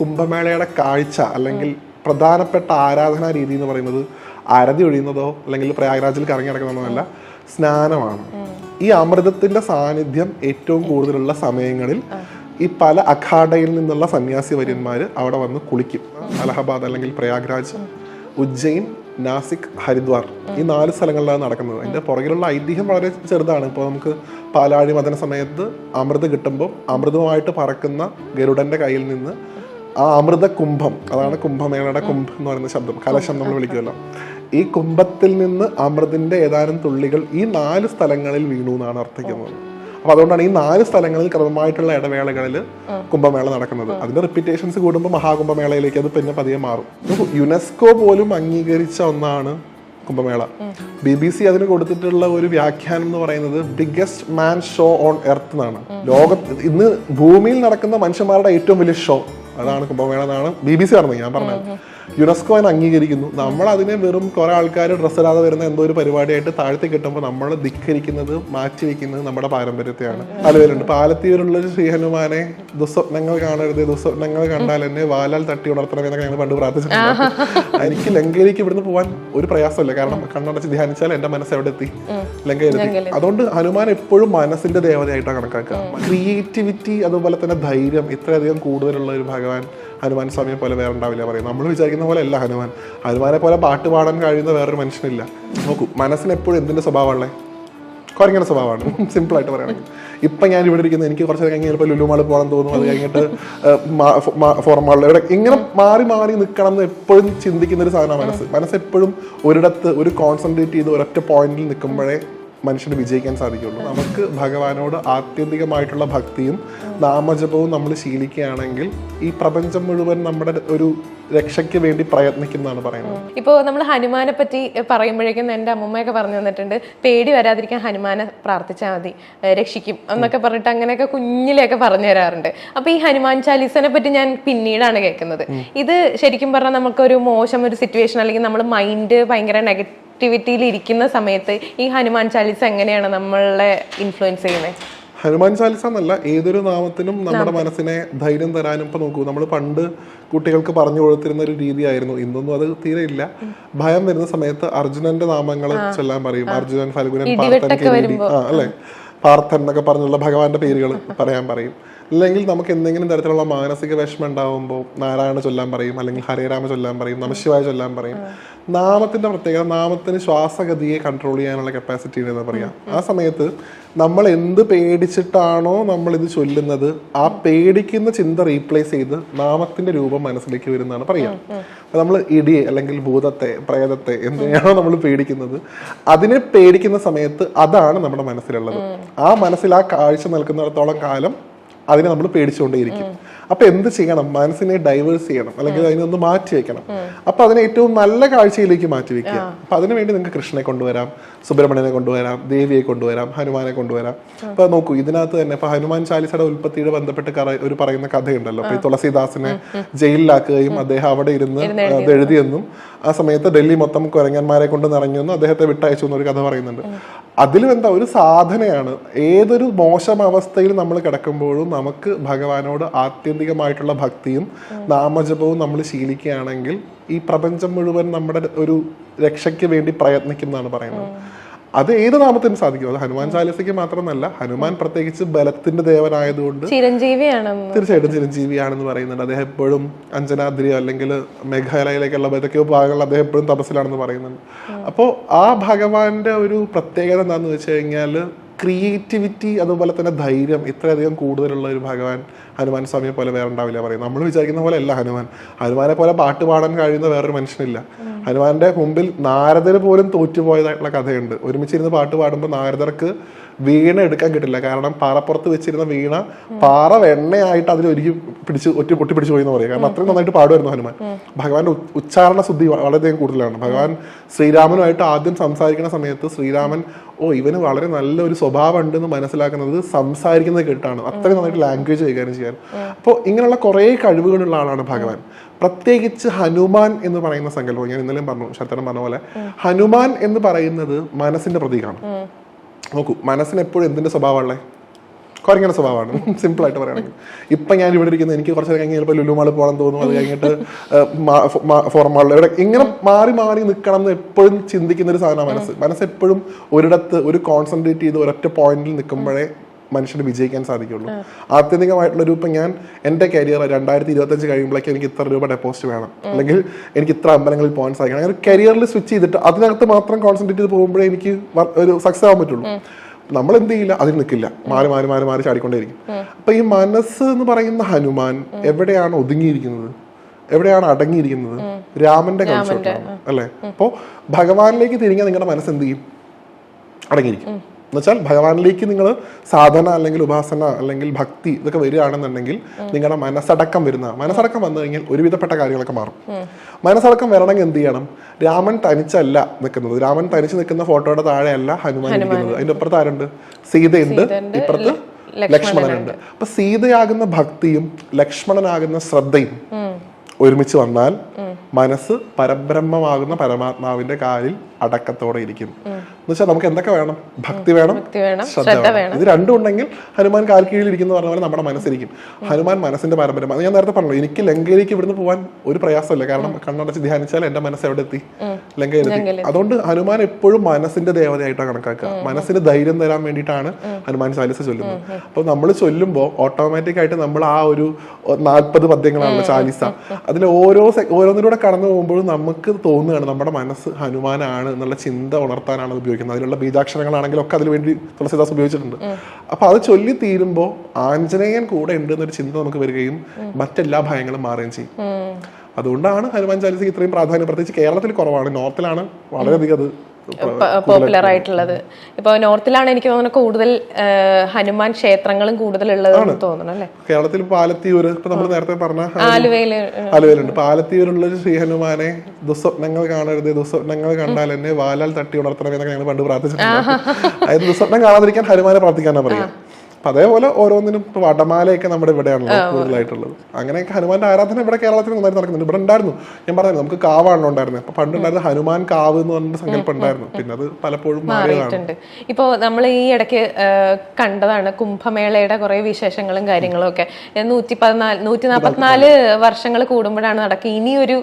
കുംഭമേളയുടെ കാഴ്ച അല്ലെങ്കിൽ പ്രധാനപ്പെട്ട ആരാധനാ രീതി എന്ന് പറയുന്നത് അരതി ഒഴിയുന്നതോ അല്ലെങ്കിൽ പ്രയാഗ്രാജിൽ കറങ്ങി നടക്കുന്നതല്ല സ്നാനമാണ്. ഈ അമൃതത്തിന്റെ സാന്നിധ്യം ഏറ്റവും കൂടുതലുള്ള സമയങ്ങളിൽ ഈ പല അഖാഡയിൽ നിന്നുള്ള സന്യാസി വര്യന്മാര് അവിടെ വന്ന് കുളിക്കും. അലഹബാദ് അല്ലെങ്കിൽ പ്രയാഗ്രാജ് ഉജ്ജയിൻ നാസിക് ഹരിദ്വാർ ഈ നാല് സ്ഥലങ്ങളിലാണ് നടക്കുന്നത്. അതിന്റെ പുറകിലുള്ള ഐതിഹ്യം വളരെ ചെറുതാണ്. ഇപ്പോൾ നമുക്ക് പാലാഴി മതന സമയത്ത് അമൃത് കിട്ടുമ്പോൾ അമൃതമായിട്ട് പറക്കുന്ന ഗരുഡന്റെ കയ്യിൽ നിന്ന് ആ അമൃത കുംഭം അതാണ് കുംഭമേളയുടെ കുംഭം എന്ന് പറയുന്ന ശബ്ദം കലശം നമ്മൾ വിളിക്കുമല്ലോ. ഈ കുംഭത്തിൽ നിന്ന് അമൃതിന്റെ ഏതാനും തുള്ളികൾ ഈ നാല് സ്ഥലങ്ങളിൽ വീണു എന്നാണ് അർത്ഥിക്കുന്നത്. അപ്പൊ അതുകൊണ്ടാണ് ഈ നാല് സ്ഥലങ്ങളിൽ ക്രമമായിട്ടുള്ള ഇടവേളകളിൽ കുംഭമേള നടക്കുന്നത്. അതിന്റെ റിപ്പീറ്റേഷൻസ് കൂടുമ്പോൾ മഹാകുംഭമേളയിലേക്ക് അത് പിന്നെ പതിയെ മാറും. യുനെസ്കോ പോലും അംഗീകരിച്ച ഒന്നാണ് കുംഭമേള. ബി ബി സി അതിന് കൊടുത്തിട്ടുള്ള ഒരു വ്യാഖ്യാനം എന്ന് പറയുന്നത് biggest man show on earth എന്നാണ്. ലോകത്ത് ഇന്ന് ഭൂമിയിൽ നടക്കുന്ന മനുഷ്യന്മാരുടെ ഏറ്റവും വലിയ ഷോ അതാണ് കുംഭമേള എന്നാണ് ബി ബി സി പറഞ്ഞത് ഞാൻ പറഞ്ഞത്. യുനെസ്കോ അതിനെ അംഗീകരിക്കുന്നു. നമ്മൾ അതിനെ വെറും കുറെ ആൾക്കാർ ഡ്രസ്സ് ഇടാതെ വരുന്ന എന്തോ ഒരു പരിപാടിയായിട്ട് താഴ്ത്തി കിട്ടുമ്പോൾ നമ്മൾ ധിക്കരിക്കുന്നത് മാറ്റി വയ്ക്കുന്നത് നമ്മുടെ പാരമ്പര്യത്തെയാണ്. പലവരുണ്ട്. പാലത്തീരുള്ള ഒരു ശ്രീഹനുമാനെ ദുസ്വപ്നങ്ങൾ കാണരുത് ദുസ്വപ്നങ്ങൾ കണ്ടാൽ എന്നെ വാലാൽ തട്ടി ഉണർത്തണം എന്നൊക്കെ ഞങ്ങൾ പണ്ട് പ്രാർത്ഥിച്ചിട്ടുണ്ട്. എനിക്ക് ലങ്കയിലേക്ക് ഇവിടുന്ന് പോകാൻ ഒരു പ്രയാസമില്ല. കാരണം കണ്ണടച്ച് ധ്യാനിച്ചാൽ എന്റെ മനസ്സ് എവിടെ എത്തി? ലങ്കയിലെത്തി. അതുകൊണ്ട് ഹനുമാൻ എപ്പോഴും മനസ്സിന്റെ ദേവതയായിട്ടാണ് കണക്കാക്കുക. ക്രിയേറ്റിവിറ്റി അതുപോലെ തന്നെ ധൈര്യം ഇത്രയധികം കൂടുതലുള്ള ഒരു ഭഗവാൻ ഹനുമാൻ സ്വാമിയെ പോലെ വേറെ ഉണ്ടാവില്ല പറയും. നമ്മൾ വിചാരിക്കുന്ന പോലെ അല്ല ഹനുമാൻ. ഹനുമാനെ പോലെ പാട്ട് പാടാൻ കഴിയുന്ന വേറൊരു മനുഷ്യനില്ല. നോക്കൂ മനസ്സിന് എപ്പോഴും എന്തിന്റെ സ്വഭാവമുള്ളത് കുറങ്ങിയുടെ സ്വഭാവമാണ്. സിമ്പിളായിട്ട് പറയുകയാണെങ്കിൽ. ഇപ്പം ഞാൻ ഇവിടെ ഇരിക്കുന്നത് എനിക്ക് കുറച്ച് കഴിഞ്ഞ് ചിലപ്പോൾ ലുലുമാൾ പോകണം തോന്നും. അത് കഴിഞ്ഞിട്ട് ഫോർമാളിൽ ഇവിടെ ഇങ്ങനെ മാറി മാറി നിൽക്കണം എന്ന് എപ്പോഴും ചിന്തിക്കുന്ന ഒരു സാധനമാണ് മനസ്സ്. മനസ്സ് എപ്പോഴും ഒരിടത്ത് ഒരു കോൺസെൻട്രേറ്റ് ചെയ്ത് ഒരൊറ്റ പോയിന്റിൽ നിൽക്കുമ്പോഴേ മനുഷ്യന് വിജയിക്കാൻ സാധിക്കുള്ളൂ. നമുക്ക് ഭഗവാനോട് ആത്യന്തികമായിട്ടുള്ള ഭക്തിയും നാമജപവും നമ്മൾ ശീലിക്കുകയാണെങ്കിൽ ഈ പ്രപഞ്ചം മുഴുവൻ നമ്മുടെ ഒരു രക്ഷയ്ക്ക് വേണ്ടി പ്രയത്നിക്കുന്നതാണ് പറയുന്നത്. ഇപ്പോൾ നമ്മൾ ഹനുമാനെ പറ്റി പറയുമ്പോഴേക്കും എന്റെ അമ്മമ്മയൊക്കെ പറഞ്ഞു തന്നിട്ടുണ്ട് പേടി വരാതിരിക്കാൻ ഹനുമാനെ പ്രാർത്ഥിച്ചാൽ മതി രക്ഷിക്കും എന്നൊക്കെ പറഞ്ഞിട്ട് അങ്ങനെയൊക്കെ കുഞ്ഞിലെയൊക്കെ പറഞ്ഞു തരാറുണ്ട്. അപ്പൊ ഈ ഹനുമാൻ ചാലീസിനെ പറ്റി ഞാൻ പിന്നീടാണ് കേൾക്കുന്നത്. ഇത് ശരിക്കും പറഞ്ഞാൽ നമുക്കൊരു മോശം ഒരു സിറ്റുവേഷൻ അല്ലെങ്കിൽ നമ്മൾ മൈൻഡ് ഭയങ്കര നെഗറ്റിവിറ്റിയിൽ ഇരിക്കുന്ന സമയത്ത് ഈ ഹനുമാൻ ചാലിസ എങ്ങനെയാണ് നമ്മളെ ഇൻഫ്ലുവൻസ് ചെയ്യുന്നത് ഹനുമാൻ ചാലിസ എന്നല്ല ഏതൊരു നാമത്തിനും നമ്മുടെ മനസ്സിനെ ധൈര്യം തരാനും ഇപ്പൊ നോക്കൂ നമ്മൾ പണ്ട് കുട്ടികൾക്ക് പറഞ്ഞു കൊടുത്തിരുന്ന ഒരു രീതിയായിരുന്നു. ഇന്നൊന്നും അത് തീരെ ഇല്ല. ഭയം വരുന്ന സമയത്ത് അർജുനന്റെ നാമങ്ങൾ ചൊല്ലാൻ പറയും. അർജുനൻ ഫൽഗുനൻ പാർത്ഥൻ കിരീടി ആ അല്ലെ? പാർത്ഥൻ എന്നൊക്കെ പറഞ്ഞുള്ള ഭഗവാന്റെ പേരുകൾ പറയാൻ പറയും. അല്ലെങ്കിൽ നമുക്ക് എന്തെങ്കിലും തരത്തിലുള്ള മാനസിക വിഷമം ഉണ്ടാവുമ്പോൾ നാരായണ ചൊല്ലാൻ പറയും അല്ലെങ്കിൽ ഹരേരാമ ചൊല്ലാൻ പറയും നമശിവായ ചൊല്ലാൻ പറയും. നാമത്തിന്റെ പ്രത്യേകത നാമത്തിന് ശ്വാസഗതിയെ കൺട്രോൾ ചെയ്യാനുള്ള കപ്പാസിറ്റി എന്ന് പറയാം. ആ സമയത്ത് നമ്മൾ എന്ത് പേടിച്ചിട്ടാണോ നമ്മൾ ഇത് ചൊല്ലുന്നത് ആ പേടിക്കുന്ന ചിന്ത റീപ്ലേസ് ചെയ്ത് നാമത്തിന്റെ രൂപം മനസ്സിലേക്ക് വരുന്നതാണ് പറയാം. നമ്മൾ ഇടിയെ അല്ലെങ്കിൽ ഭൂതത്തെ പ്രേതത്തെ എന്തിനാണോ നമ്മൾ പേടിക്കുന്നത് അതിനെ പേടിക്കുന്ന സമയത്ത് അതാണ് നമ്മുടെ മനസ്സിലുള്ളത്. ആ മനസ്സിൽ ആ കാഴ്ച നിൽക്കുന്നിടത്തോളം കാലം അതിനെ നമ്മൾ പേടിച്ചുകൊണ്ടേയിരിക്കും. അപ്പൊ എന്ത് ചെയ്യണം? മനസ്സിനെ ഡൈവേഴ്സ് ചെയ്യണം. അല്ലെങ്കിൽ അതിനൊന്ന് മാറ്റി വെക്കണം. അപ്പൊ അതിനെ ഏറ്റവും നല്ല കാഴ്ചയിലേക്ക് മാറ്റി വെക്കുക. അപ്പൊ അതിനുവേണ്ടി നിങ്ങൾക്ക് കൃഷ്ണനെ കൊണ്ടുവരാം സുബ്രഹ്മണ്യനെ കൊണ്ടുവരാം ദേവിയെ കൊണ്ടുവരാം ഹനുമാനെ കൊണ്ടുവരാം. അപ്പൊ നോക്കൂ ഇതിനകത്ത് തന്നെ ഇപ്പൊ ഹനുമാൻ ചാലിസയുടെ ഉൽപ്പത്തിയുടെ ബന്ധപ്പെട്ട് ഒരു പറയുന്ന കഥയുണ്ടല്ലോ. അപ്പൊ ഈ തുളസീദാസിനെ ജയിലിലാക്കുകയും അദ്ദേഹം അവിടെ ഇരുന്ന് അത് എഴുതിയെന്നും ആ സമയത്ത് ഡൽഹി മൊത്തം കുരങ്ങന്മാരെ കൊണ്ട് നിറഞ്ഞെന്നും അദ്ദേഹത്തെ വിട്ടയച്ചു എന്നൊരു കഥ പറയുന്നുണ്ട്. അതിലും എന്താ ഒരു സാധനയാണ്. ഏതൊരു മോശം അവസ്ഥയിൽ നമ്മൾ കിടക്കുമ്പോഴും നമുക്ക് ഭഗവാനോട് ആത്യന്തികമായിട്ടുള്ള ഭക്തിയും നാമജപവും നമ്മൾ ശീലിക്കുകയാണെങ്കിൽ ഈ പ്രപഞ്ചം മുഴുവൻ നമ്മുടെ ഒരു രക്ഷയ്ക്ക് വേണ്ടി പ്രയത്നിക്കുന്നതാണ് പറയുന്നത്. അത് ഏത് നാമത്തിനും സാധിക്കും. അത് ഹനുമാൻ ചാലിസയ്ക്ക് മാത്രമല്ല ഹനുമാൻ പ്രത്യേകിച്ച് ബലത്തിന്റെ ദേവനായതുകൊണ്ട് ചിരഞ്ജീവിയാണ്. തീർച്ചയായിട്ടും ചിരഞ്ജീവിയാണെന്ന് പറയുന്നുണ്ട്. അദ്ദേഹം എപ്പോഴും അഞ്ജനാദ്രി അല്ലെങ്കിൽ മേഘാലയയിലേക്കുള്ള ഏതൊക്കെയോ ഭാഗങ്ങൾ അദ്ദേഹം എപ്പോഴും തപസ്സിലാണെന്ന് പറയുന്നുണ്ട്. അപ്പോൾ ആ ഭഗവാന്റെ ഒരു പ്രത്യേകത എന്താണെന്ന് വെച്ച് കഴിഞ്ഞാൽ ക്രിയേറ്റിവിറ്റി അതുപോലെ തന്നെ ധൈര്യം ഇത്രയധികം കൂടുതലുള്ള ഒരു ഭഗവാൻ ഹനുമാൻ സ്വാമിയെ പോലെ വേറെ ഉണ്ടാവില്ല പറയും. നമ്മൾ വിചാരിക്കുന്ന പോലെ അല്ല ഹനുമാൻ. ഹനുമാനെ പോലെ പാട്ട് പാടാൻ കഴിയുന്ന വേറൊരു മനുഷ്യനില്ല. ഹനുമാന്റെ മുമ്പിൽ നാരദർ പോലും തോറ്റുപോയതായിട്ടുള്ള കഥയുണ്ട്. ഒരുമിച്ചിരുന്ന് പാട്ട് പാടുമ്പോൾ നാരദർക്ക് വീണ എടുക്കാൻ കിട്ടില്ല. കാരണം പാറപ്പുറത്ത് വെച്ചിരുന്ന വീണ പാറ വെണ്ണയായിട്ട് അതിൽ ഒരുക്കി പിടിച്ച് ഒറ്റ പൊട്ടി പിടിച്ചു പോയി എന്ന് പറയും. കാരണം അത്രയും നന്നായിട്ട് പാടുമായിരുന്നു ഹനുമാൻ. ഭഗവാന്റെ ഉച്ചാരണ ശുദ്ധി വളരെയധികം കൂടുതലാണ്. ഭഗവാൻ ശ്രീരാമനുമായിട്ട് ആദ്യം സംസാരിക്കുന്ന സമയത്ത് ശ്രീരാമൻ ഓ ഇവന് വളരെ നല്ലൊരു സ്വഭാവം ഉണ്ടെന്ന് മനസ്സിലാക്കുന്നത് സംസാരിക്കുന്നത് കേട്ടാണ്. അത്രയും നന്നായിട്ട് ലാംഗ്വേജ് കൈകാര്യം ചെയ്യാൻ. അപ്പോൾ ഇങ്ങനെയുള്ള കുറേ കഴിവുകളുള്ള ആളാണ് ഭഗവാൻ. പ്രത്യേകിച്ച് ഹനുമാൻ എന്ന് പറയുന്ന സങ്കല്പം ഞാൻ ഇന്നലെയും പറഞ്ഞു ശരത്തനം പറഞ്ഞ പോലെ ഹനുമാൻ എന്ന് പറയുന്നത് മനസ്സിന്റെ പ്രതീകമാണ്. നോക്കൂ മനസ്സിന് എപ്പോഴും എന്തിന്റെ സ്വഭാവമുള്ളത് കുറയ്ക്കുന്ന സ്വഭാവമാണ്. സിമ്പിളായിട്ട് പറയുകയാണെങ്കിൽ. ഇപ്പം ഞാൻ ഇവിടെ ഇരിക്കുന്നത് എനിക്ക് കുറച്ച് കഴിഞ്ഞ് ചിലപ്പോൾ ലുലുമാൾ പോകണം തോന്നും. അത് കഴിഞ്ഞിട്ട് ഫോർമാളിൽ ഇവിടെ ഇങ്ങനെ മാറി മാറി നിൽക്കണം എന്ന് എപ്പോഴും ചിന്തിക്കുന്ന ഒരു സാധനമാണ് മനസ്സ്. മനസ്സ് എപ്പോഴും ഒരിടത്ത് ഒരു കോൺസെൻട്രേറ്റ് ചെയ്ത് ഒരൊറ്റ പോയിന്റിൽ നിൽക്കുമ്പോഴേ മനുഷ്യന് വിജയിക്കാൻ സാധിക്കുള്ളൂ. ആത്യന്തികമായിട്ടുള്ള രൂപം ഇപ്പം ഞാൻ എന്റെ കരിയർ രണ്ടായിരത്തി ഇരുപത്തഞ്ച് കഴിയുമ്പോഴേക്കും എനിക്ക് ഇത്ര രൂപ ഡെപ്പോസിറ്റ് വേണം. അല്ലെങ്കിൽ എനിക്ക് ഇത്ര അമ്പലങ്ങളിൽ പോകാൻ സാധിക്കണം. അങ്ങനെ കരിയറിൽ സ്വിച്ച് ചെയ്തിട്ട് അതിനകത്ത് മാത്രം കോൺസെൻട്രേറ്റ് ചെയ്ത് പോകുമ്പോഴേ എനിക്ക് ഒരു സക്സസ് ആവാൻ പറ്റുള്ളൂ. നമ്മൾ എന്ത് ചെയ്യില്ല അതിൽ നിൽക്കില്ല. മാറി മാറി മാറി മാറി ചാടിക്കൊണ്ടേയിരിക്കും. അപ്പൊ ഈ മനസ്സ് എന്ന് പറയുന്ന ഹനുമാൻ എവിടെയാണ് ഒതുങ്ങിയിരിക്കുന്നത്? എവിടെയാണ് അടങ്ങിയിരിക്കുന്നത്? രാമന്റെ കൺസെപ്റ്റാണ് അല്ലെ? അപ്പോ ഭഗവാനിലേക്ക് തിരിഞ്ഞാൽ നിങ്ങളുടെ മനസ്സ് എന്ത് ചെയ്യും? അടങ്ങിയിരിക്കും. എന്നുവെച്ചാൽ ഭഗവാനിലേക്ക് നിങ്ങൾ സാധന അല്ലെങ്കിൽ ഉപാസന അല്ലെങ്കിൽ ഭക്തി ഇതൊക്കെ വരികയാണെന്നുണ്ടെങ്കിൽ നിങ്ങളുടെ മനസ്സടക്കം വരുന്ന മനസ്സടക്കം വന്നു കഴിഞ്ഞാൽ ഒരുവിധപ്പെട്ട കാര്യങ്ങളൊക്കെ മാറും. മനസ്സടക്കം വരണമെങ്കിൽ എന്ത് ചെയ്യണം? രാമൻ തനിച്ചല്ല നിൽക്കുന്നത്. രാമൻ തനിച്ച് നിൽക്കുന്ന ഫോട്ടോയുടെ താഴെയല്ല ഹനുമാൻ നിൽക്കുന്നത് അതിന്റെ അപ്പുറത്ത് ആരുണ്ട്? സീതയുണ്ട്. ഇപ്പുറത്ത് ലക്ഷ്മണനുണ്ട്. അപ്പൊ സീതയാകുന്ന ഭക്തിയും ലക്ഷ്മണനാകുന്ന ശ്രദ്ധയും ഒരുമിച്ച് വന്നാൽ മനസ്സ് പരബ്രഹ്മമാകുന്ന പരമാത്മാവിന്റെ കാലിൽ അടക്കത്തോടെ ഇരിക്കും. എന്ന് വെച്ചാൽ നമുക്ക് എന്തൊക്കെ വേണം? ഭക്തി വേണം ശ്രദ്ധ വേണം. ഇത് രണ്ടും ഉണ്ടെങ്കിൽ ഹനുമാൻ കാൽ കീഴിൽ ഇരിക്കുന്ന പറഞ്ഞ പോലെ നമ്മുടെ മനസ്സിരിക്കും. ഹനുമാൻ മനസ്സിന്റെ പാരമ്പര്യം അത് ഞാൻ നേരത്തെ പറഞ്ഞു എനിക്ക് ലങ്കയിലേക്ക് ഇവിടുന്ന് പോകാൻ ഒരു പ്രയാസമല്ല. കാരണം കണ്ണടച്ച് ധ്യാനിച്ചാൽ എന്റെ മനസ്സ് എവിടെ എത്തി? ലങ്കയിലെത്തി. അതുകൊണ്ട് ഹനുമാൻ എപ്പോഴും മനസ്സിന്റെ ദേവതയായിട്ടാണ് കണക്കാക്കുക. മനസ്സിന് ധൈര്യം തരാൻ വേണ്ടിയിട്ടാണ് ഹനുമാൻ ചാലിസ ചൊല്ലുന്നത്. അപ്പൊ നമ്മൾ ചൊല്ലുമ്പോൾ ഓട്ടോമാറ്റിക് ആയിട്ട് നമ്മൾ ആ ഒരു നാൽപ്പത് പദ്യങ്ങളാണല്ലോ ചാലിസ. അതിൽ ഓരോ ഓരോന്നിലൂടെ കടന്നു പോകുമ്പോഴും നമുക്ക് തോന്നുകയാണ് നമ്മുടെ മനസ്സ് ഹനുമാനാണ് എന്നുള്ള ചിന്ത ഉണർത്താനാണ് ഉപയോഗിക്കുന്നത്. അതിലുള്ള ബീജാക്ഷരങ്ങളാണെങ്കിലും ഒക്കെ അതിന് വേണ്ടി തുളസിദാസ് ഉപയോഗിച്ചിട്ടുണ്ട്. അപ്പൊ അത് ചൊല്ലി തീരുമ്പോൾ ആഞ്ജനേയൻ കൂടെ ഉണ്ട് എന്നൊരു ചിന്ത നമുക്ക് വരികയും മറ്റെല്ലാ ഭയങ്ങളും മാറുകയും ചെയ്യും. അതുകൊണ്ടാണ് ഹനുമാൻ ചാലിസയ്ക്ക് ഇത്രയും പ്രാധാന്യം പ്രത്യേകിച്ച് കേരളത്തിൽ കുറവാണ്. നോർത്തിലാണ് വളരെയധികം അത് പോപ്പുലർ ആയിട്ടുള്ളത്. ഇപ്പൊ നോർത്തിലാണ് എനിക്ക് തോന്നുന്നത് കൂടുതൽ ഹനുമാൻ ക്ഷേത്രങ്ങളും കൂടുതലുള്ളത് എന്ന് തോന്നുന്നു അല്ലെ? കേരളത്തിൽ പാലത്തിയൂര് ഇപ്പൊ നമ്മൾ നേരത്തെ പറഞ്ഞ ആലുവയിൽ ആലുവയിലുണ്ട്. പാലത്തിയൂരുള്ള ശ്രീ ഹനുമാനെ ദുസ്വപ്നങ്ങൾ കാണരുത്. ദുസ്വപ്നങ്ങൾ കണ്ടാൽ എന്നെ വാലാൽ തട്ടി ഉണർത്തണമെന്നൊക്കെ ഞങ്ങൾ പണ്ട് പ്രാർത്ഥിച്ചിട്ടുണ്ട്. അതായത് ദുസ്വപ്നം കാണാതിരിക്കാൻ ഹനുമാനെ പ്രാർത്ഥിക്കാനാ പറയാ അപ്പൊ അതേപോലെ ഓരോന്നിനും ഇപ്പൊ വടമാലയൊക്കെ നമ്മുടെ ഇവിടെയാണല്ലോ കൂടുതലായിട്ടുള്ളത്. അങ്ങനെയൊക്കെ ഹനുമാന്റെ ആരാധന ഇവിടെ കേരളത്തിൽ നന്നായിട്ട് നടക്കുന്നുണ്ട്. ഇവിടെ ഉണ്ടായിരുന്നു. ഞാൻ പറഞ്ഞു നമുക്ക് കാവാണല്ലോ ഉണ്ടായിരുന്നത്. അപ്പൊ പണ്ട് ഉണ്ടായിരുന്ന ഹനുമാൻ കാവ് എന്ന് പറഞ്ഞ സങ്കല്പം ഉണ്ടായിരുന്നു. പിന്നെ അത് പലപ്പോഴും മാറിയിട്ടുണ്ട്. ഇപ്പോ നമ്മൾ ഈ ഇടയ്ക്ക് കണ്ടതാണ് കുംഭമേളയുടെ കുറെ വിശേഷങ്ങളും കാര്യങ്ങളും ഒക്കെ. നൂറ്റി പതിനാല് നൂറ്റി നാൽപ്പത്തിനാല് വർഷങ്ങൾ കൂടുമ്പോഴാണ് നടക്കുക ഇനിയൊരു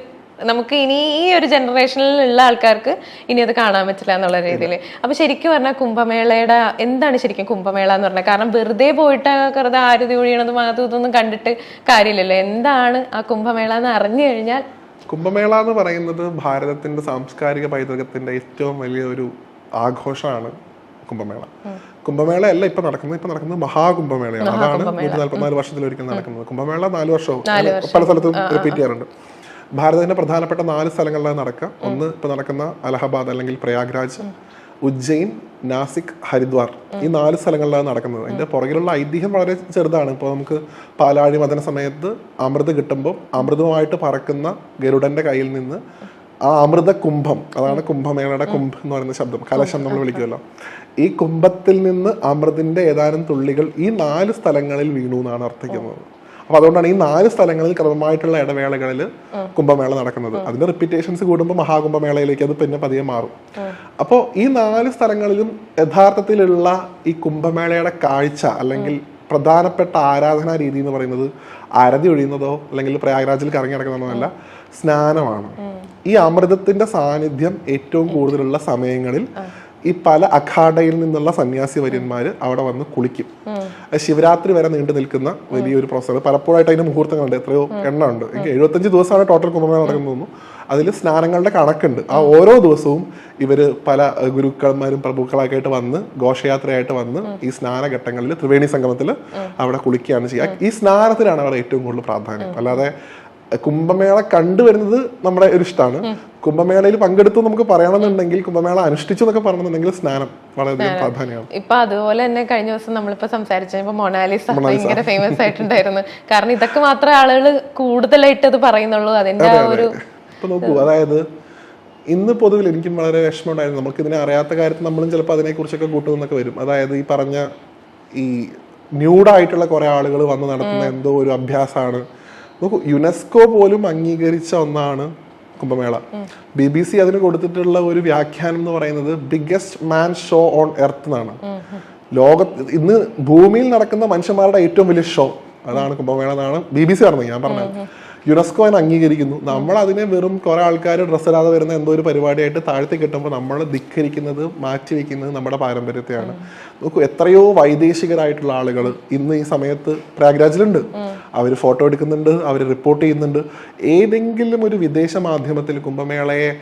നമുക്ക് ഇനി ഈ ഒരു ജനറേഷനിൽ ഉള്ള ആൾക്കാർക്ക് ഇനി അത് കാണാൻ പറ്റില്ല എന്നുള്ള രീതിയിൽ. അപ്പൊ ശരിക്കും പറഞ്ഞാൽ കുംഭമേളയുടെ എന്താണ് ശരിക്കും കുംഭമേള എന്ന് പറഞ്ഞാൽ കാരണം വെറുതെ പോയിട്ട് കറുത ആരതി ഒഴിയണതും അതും ഇതൊന്നും കണ്ടിട്ട് കാര്യമില്ലല്ലോ. എന്താണ് ആ കുംഭമേള എന്ന് അറിഞ്ഞു കഴിഞ്ഞാൽ കുംഭമേള എന്ന് പറയുന്നത് ഭാരതത്തിന്റെ സാംസ്കാരിക പൈതൃകത്തിന്റെ ഏറ്റവും വലിയ ഒരു ആഘോഷമാണ് കുംഭമേള. കുംഭമേള അല്ല ഇപ്പൊ നടക്കുന്നത് ഇപ്പൊ നടക്കുന്നത് മഹാകുംഭമേളയാണ്. അതാണ് നൂറ്റി നാല്പത്തിനാല് വർഷത്തിൽ ഒരിക്കൽ നടക്കുന്നത്. കുംഭമേള നാല് വർഷവും പല സ്ഥലത്തും റിപ്പീറ്റ് ചെയ്യാറുണ്ട്. ഭാരതത്തിന്റെ പ്രധാനപ്പെട്ട നാല് സ്ഥലങ്ങളിലാണ് നടക്കുക ഒന്ന് ഇപ്പം നടക്കുന്ന അലഹബാദ് അല്ലെങ്കിൽ പ്രയാഗ്രാജ് ഉജ്ജയിൻ നാസിക് ഹരിദ്വാർ ഈ നാല് സ്ഥലങ്ങളിലാണ് നടക്കുന്നത്. അതിന്റെ പുറകിലുള്ള ഐതിഹ്യം വളരെ ചെറുതാണ്. ഇപ്പോൾ നമുക്ക് പാലാഴി മതന സമയത്ത് അമൃത് കിട്ടുമ്പോൾ അമൃതവുമായിട്ട് പറക്കുന്ന ഗരുഡന്റെ കയ്യിൽ നിന്ന് ആ അമൃത കുംഭം അതാണ് കുംഭമേളയുടെ കുംഭം എന്ന് പറയുന്ന ശബ്ദം കലശം നമ്മൾ വിളിക്കുമല്ലോ. ഈ കുംഭത്തിൽ നിന്ന് അമൃതിന്റെ ഏതാനും തുള്ളികൾ ഈ നാല് സ്ഥലങ്ങളിൽ വീണു എന്നാണ് അർത്ഥിക്കുന്നത്. അപ്പൊ അതുകൊണ്ടാണ് ഈ നാല് സ്ഥലങ്ങളിൽ ക്രമമായിട്ടുള്ള ഇടവേളകളിൽ കുംഭമേള നടക്കുന്നത്. അതിന്റെ റിപ്പീറ്റേഷൻസ് കൂടുമ്പോൾ മഹാകുംഭമേളയിലേക്ക് അത് പിന്നെ പതിയെ മാറും. അപ്പോൾ ഈ നാല് സ്ഥലങ്ങളിലും യഥാർത്ഥത്തിലുള്ള ഈ കുംഭമേളയുടെ കാഴ്ച അല്ലെങ്കിൽ പ്രധാനപ്പെട്ട ആരാധനാ രീതി എന്ന് പറയുന്നത് അരതി ഒഴിയുന്നതോ അല്ലെങ്കിൽ പ്രയാഗ്രാജിൽ കറങ്ങി നടക്കുന്നതോ സ്നാനമാണ്. ഈ അമൃതത്തിന്റെ സാന്നിധ്യം ഏറ്റവും കൂടുതലുള്ള സമയങ്ങളിൽ ഈ പല അഖാഡയിൽ നിന്നുള്ള സന്യാസി വര്യന്മാര് അവിടെ വന്ന് കുളിക്കും. ശിവരാത്രി വരെ നീണ്ടു നിൽക്കുന്ന വലിയൊരു പ്രോസസ്സാണ് പലപ്പോഴായിട്ട് അതിന്റെ മുഹൂർത്തങ്ങളുണ്ട്. എത്രയോ എണ്ണം ഉണ്ട് എനിക്ക് എഴുപത്തഞ്ച് ദിവസമാണ് ടോട്ടൽ കുംഭമേള നടക്കുന്നത് അതിൽ സ്നാനങ്ങളുടെ കണക്കുണ്ട്. ആ ഓരോ ദിവസവും ഇവർ പല ഗുരുക്കന്മാരും പ്രഭുക്കളൊക്കെ ആയിട്ട് വന്ന് ഘോഷയാത്രയായിട്ട് വന്ന് ഈ സ്നാനഘട്ടങ്ങളിൽ ത്രിവേണി സംഗമത്തിൽ അവിടെ കുളിക്കുകയാണ് ചെയ്യുക. ഈ സ്നാനത്തിനാണ് അവിടെ ഏറ്റവും കൂടുതൽ പ്രാധാന്യം. അല്ലാതെ കുംഭമേള കണ്ടുവരുന്നത് നമ്മുടെ ഒരു ഇഷ്ടമാണ് കുംഭമേളയിൽ പങ്കെടുത്തു നമുക്ക് പറയണമെന്നുണ്ടെങ്കിൽ കുംഭമേള അനുഷ്ഠിച്ചു എന്നൊക്കെ പറയണമെന്നുണ്ടെങ്കിൽ സ്നാനം വളരെയധികം പ്രാധാന്യമാണ്. ഇപ്പൊ അതുപോലെ തന്നെ കഴിഞ്ഞ ദിവസം നമ്മളിപ്പോ സംസാരിച്ചപ്പോ മൊണാലിസ ഭയങ്കര ഫേമസ് ആയിട്ടുണ്ടായിരുന്നു. കാരണം ഇതൊക്കെ മാത്രമേ ആളുകൾ കൂടുതലായിട്ട് അത് പറയുന്നുള്ളൂ. അതിന്റെ ഒരു ഇപ്പൊ നോക്കൂ അതായത് ഇന്ന് പൊതുവിൽ എനിക്കും വളരെ വിഷമമുണ്ടായിരുന്നു. നമുക്ക് ഇതിനെ അറിയാത്ത കാര്യത്തിൽ നമ്മളും ചിലപ്പോൾ അതിനെക്കുറിച്ചൊക്കെ കൂട്ടുന്നൊക്കെ വരും. അതായത് ഈ പറഞ്ഞ ഈ ന്യൂഡായിട്ടുള്ള കുറെ ആളുകൾ വന്ന് നടത്തുന്ന എന്തോ ഒരു അഭ്യാസമാണ്. നോക്കൂ യുനെസ്കോ പോലും അംഗീകരിച്ച ഒന്നാണ് കുംഭമേള. ബി ബി സി അതിന് കൊടുത്തിട്ടുള്ള ഒരു വ്യാഖ്യാനം എന്ന് പറയുന്നത് biggest man show on earth എന്നാണ്. ലോക ഇന്ന് ഭൂമിയിൽ നടക്കുന്ന മനുഷ്യന്മാരുടെ ഏറ്റവും വലിയ ഷോ അതാണ് കുംഭമേള എന്നാണ് ബി ബി സി പറഞ്ഞത് ഞാൻ പറഞ്ഞത്. യുനെസ്കോ അതിനെ അംഗീകരിക്കുന്നു. നമ്മൾ അതിനെ വെറും കുറെ ആൾക്കാർ ഡ്രസ്സ് ഇടാതെ വരുന്ന എന്തോ ഒരു പരിപാടിയായിട്ട് താഴ്ത്തി കിട്ടുമ്പോൾ നമ്മൾ ധിക്കരിക്കുന്നത് മാറ്റി വെക്കുന്നത് നമ്മുടെ പാരമ്പര്യത്തെയാണ്. നോക്കൂ എത്രയോ വൈദേശികരായിട്ടുള്ള ആളുകൾ ഇന്ന് ഈ സമയത്ത് പ്രയാഗ്രാജിലുണ്ട്. അവർ ഫോട്ടോ എടുക്കുന്നുണ്ട് അവർ റിപ്പോർട്ട് ചെയ്യുന്നുണ്ട്. ഏതെങ്കിലും ഒരു വിദേശ മാധ്യമത്തിൽ കുംഭമേളയെ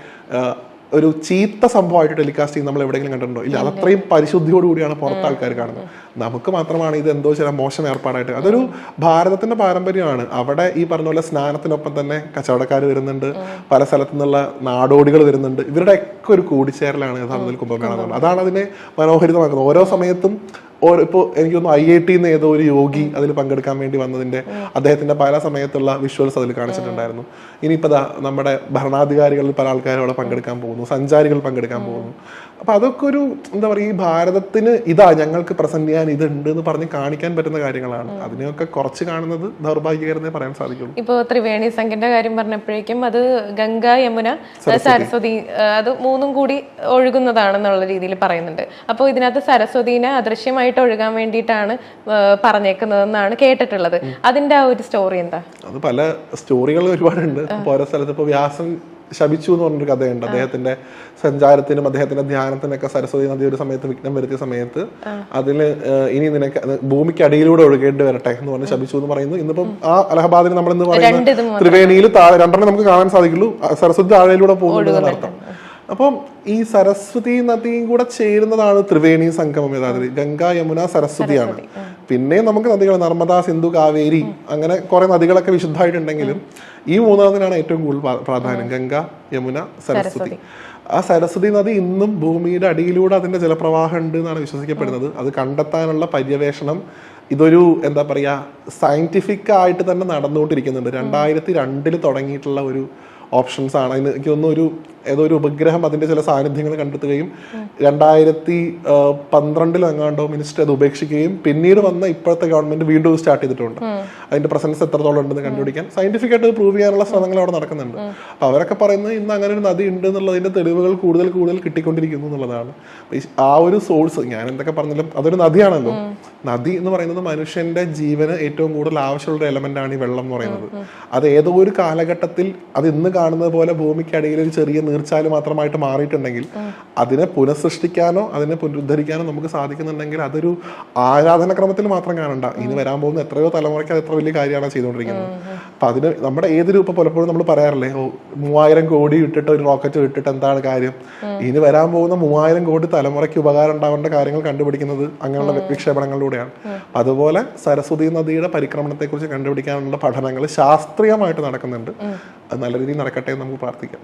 ഒരു ചീത്ത സംഭവമായിട്ട് ടെലികാസ്റ്റ് ചെയ്യുന്ന നമ്മൾ എവിടെയെങ്കിലും കണ്ടിട്ടുണ്ടോ? ഇല്ല അതത്രയും പരിശുദ്ധിയോട് പരിശുദ്ധിയോടുകൂടിയാണ് പുറത്ത് ആൾക്കാർ കാണുന്നത്. നമുക്ക് മാത്രമാണ് ഇത് എന്തോ ചില മോശം ഏർപ്പാടായിട്ട്. അതൊരു ഭാരതത്തിന്റെ പാരമ്പര്യമാണ്. അവിടെ ഈ പറഞ്ഞ പോലെ സ്നാനത്തിനൊപ്പം തന്നെ കച്ചവടക്കാർ വരുന്നുണ്ട്. പല സ്ഥലത്തു നിന്നുള്ള നാടോടികൾ വരുന്നുണ്ട്. ഇവരുടെ ഒക്കെ ഒരു കൂടിച്ചേരലാണ് യഥാർത്ഥത്തിൽ കുംഭമേള അതാണ് അതിനെ മനോഹരിതമാക്കുന്നത്. ഓരോ സമയത്തും ഇപ്പോൾ എനിക്ക് തോന്നുന്നു ഐ ഐ ടിന്ന് ഏതോ ഒരു യോഗി അതിൽ പങ്കെടുക്കാൻ വേണ്ടി വന്നതിന്റെ അദ്ദേഹത്തിന്റെ പല സമയത്തുള്ള വിഷ്വൽസ് അതിൽ കാണിച്ചിട്ടുണ്ടായിരുന്നു. ഇനിയിപ്പോൾ നമ്മുടെ ഭരണാധികാരികളിൽ പല ആൾക്കാരും അവിടെ പങ്കെടുക്കാൻ പോകുന്നു സഞ്ചാരികൾ പങ്കെടുക്കാൻ പോകുന്നു. അപ്പൊ അതൊക്കെ ഒരു എന്താ പറയുക ഈ ഭാരതത്തിന് ഇതാ ഞങ്ങൾക്ക് പ്രസന്റ് ചെയ്യാൻ ഇതുണ്ട് എന്ന് പറഞ്ഞ് കാണിക്കാൻ പറ്റുന്ന കാര്യങ്ങളാണ്. അതിനെയൊക്കെ കുറച്ച് കാണുന്നത് ദൗർഭാഗ്യകരെന്നേ പറയാൻ സാധിക്കുള്ളൂ. ഇപ്പൊ ത്രിവേണി സംഘിന്റെ കാര്യം പറഞ്ഞപ്പോഴേക്കും അത് ഗംഗ യമുന സരസ്വതി. അത് മൂന്നും കൂടി ഒഴുകുന്നതാണെന്നുള്ള രീതിയിൽ പറയുന്നുണ്ട്. അപ്പോൾ ഇതിനകത്ത് സരസ്വതിനെ അദൃശ്യമായിട്ട് ഒഴുകാൻ വേണ്ടിയിട്ടാണ് പറഞ്ഞേക്കുന്നതെന്നാണ് കേട്ടിട്ടുള്ളത്. അതിന്റെ ആ ഒരു സ്റ്റോറി എന്താ? അത് പല സ്റ്റോറികൾ ഒരുപാടുണ്ട്. ഓരോ സ്ഥലത്ത് ഇപ്പൊ വ്യാസൻ ശപിച്ചു എന്ന് പറഞ്ഞൊരു കഥയുണ്ട്. അദ്ദേഹത്തിന്റെ സഞ്ചാരത്തിനും അദ്ദേഹത്തിന്റെ ധ്യാനത്തിനൊക്കെ സരസ്വതി നദി ഒരു സമയത്ത് വിഘ്നം വരുത്തിയ സമയത്ത് അതിൽ ഇനി നിനക്ക് ഭൂമിക്കടിയിലൂടെ ഒഴുകേണ്ടി വരട്ടെ എന്ന് പറഞ്ഞ് ശപിച്ചു എന്ന് പറയുന്നു. ഇന്നിപ്പം ആ അലഹബാദിന് നമ്മൾ ഇന്ന് പറയുന്നത് പറയുന്ന ത്രിവേണിയിൽ താഴെ രണ്ടെണ്ണം നമുക്ക് കാണാൻ സാധിക്കുള്ളൂ. സരസ്വതി താഴെയിലൂടെ പോകുന്നു അർത്ഥം അപ്പം ഈ സരസ്വതി നദിയും കൂടെ ചേരുന്നതാണ് ത്രിവേണി സംഗമം യഥാർത്ഥത്തിൽ ഗംഗ യമുന സരസ്വതിയാണ്. പിന്നെ നമുക്ക് നദികൾ നർമ്മദ സിന്ധു കാവേരി അങ്ങനെ കുറെ നദികളൊക്കെ വിശുദ്ധമായിട്ടുണ്ടെങ്കിലും ഈ മൂന്നാമതിനാണ് ഏറ്റവും കൂടുതൽ പ്രാധാന്യം. ഗംഗ യമുന സരസ്വതി. ആ സരസ്വതി നദി ഇന്നും ഭൂമിയുടെ അടിയിലൂടെ അതിന്റെ ജലപ്രവാഹം ഉണ്ട് എന്നാണ് വിശ്വസിക്കപ്പെടുന്നത്. അത് കണ്ടെത്താനുള്ള പര്യവേഷണം ഇതൊരു എന്താ പറയാ സയന്റിഫിക് ആയിട്ട് തന്നെ നടന്നുകൊണ്ടിരിക്കുന്നുണ്ട്. രണ്ടായിരത്തി രണ്ടിൽ തുടങ്ങിയിട്ടുള്ള ഒരു ഓപ്ഷൻസ് ആണ്. അതിന് എനിക്ക് തോന്നുന്നു ഒരു ഏതോ ഒരു ഉപഗ്രഹം അതിന്റെ ചില സാന്നിധ്യങ്ങൾ കണ്ടെത്തുകയും രണ്ടായിരത്തി പന്ത്രണ്ടിൽ എങ്ങാണ്ടോ മിനിസ്റ്റർ അത് ഉപേക്ഷിക്കുകയും പിന്നീട് വന്ന ഇപ്പോഴത്തെ ഗവൺമെന്റ് വീണ്ടും സ്റ്റാർട്ട് ചെയ്തിട്ടുണ്ട്. അതിന്റെ പ്രസൻസ് എത്രത്തോളം ഉണ്ടെന്ന് കണ്ടുപിടിക്കാൻ സയന്റിഫിക് ആയിട്ട് പ്രൂവ് ചെയ്യാനുള്ള ശ്രമങ്ങൾ അവിടെ നടക്കുന്നുണ്ട്. അപ്പൊ അവരൊക്കെ പറയുന്നത് ഇന്ന് അങ്ങനെ ഒരു നദി ഉണ്ട് എന്നുള്ളതിന്റെ തെളിവുകൾ കൂടുതൽ കൂടുതൽ കിട്ടിക്കൊണ്ടിരിക്കുന്നു എന്നുള്ളതാണ്. ആ ഒരു സോഴ്സ് ഞാൻ എന്തൊക്കെ പറഞ്ഞാലും അതൊരു നദിയാണല്ലോ. നദി എന്ന് പറയുന്നത് മനുഷ്യന്റെ ജീവന് ഏറ്റവും കൂടുതൽ ആവശ്യമുള്ള ഒരു എലമെന്റ് ആണ് ഈ വെള്ളം എന്ന് പറയുന്നത്. അത് ഏതോ ഒരു കാലഘട്ടത്തിൽ അത് ഇന്ന് കാണുന്നത് പോലെ ഭൂമിക്കടിയിൽ ഒരു ചെറിയ നീർച്ചാൽ മാത്രമായിട്ട് മാറിയിട്ടുണ്ടെങ്കിൽ അതിനെ പുനഃസൃഷ്ടിക്കാനോ അതിനെ പുനരുദ്ധരിക്കാനോ നമുക്ക് സാധിക്കുന്നുണ്ടെങ്കിൽ അതൊരു ആരാധനക്രമത്തിൽ മാത്രം കാണണ്ട. ഇനി വരാൻ പോകുന്ന എത്രയോ തലമുറയ്ക്ക് അത് എത്ര വലിയ കാര്യമാണ് ചെയ്തുകൊണ്ടിരിക്കുന്നത്. അപ്പൊ അതിന് നമ്മുടെ ഏത് രൂപം പലപ്പോഴും നമ്മൾ പറയാറില്ലേ? ഓ മൂവായിരം കോടി ഇട്ടിട്ട് ഒരു റോക്കറ്റ് ഇട്ടിട്ട് എന്താണ് കാര്യം? ഇനി വരാൻ പോകുന്ന മൂവായിരം കോടി തലമുറയ്ക്ക് ഉപകാരം ഉണ്ടാവേണ്ട കാര്യങ്ങൾ കണ്ടുപിടിക്കുന്നത് അങ്ങനെയുള്ള വിക്ഷേപണങ്ങളിലൂടെയാണ്. അതുപോലെ സരസ്വതി നദിയുടെ പരിക്രമണത്തെ കുറിച്ച് കണ്ടുപിടിക്കാനുള്ള പഠനങ്ങൾ ശാസ്ത്രീയമായിട്ട് നടക്കുന്നുണ്ട്. അത് നല്ല രീതിയിൽ നടക്കട്ടെ എന്ന് നമുക്ക് പ്രാർത്ഥിക്കാം.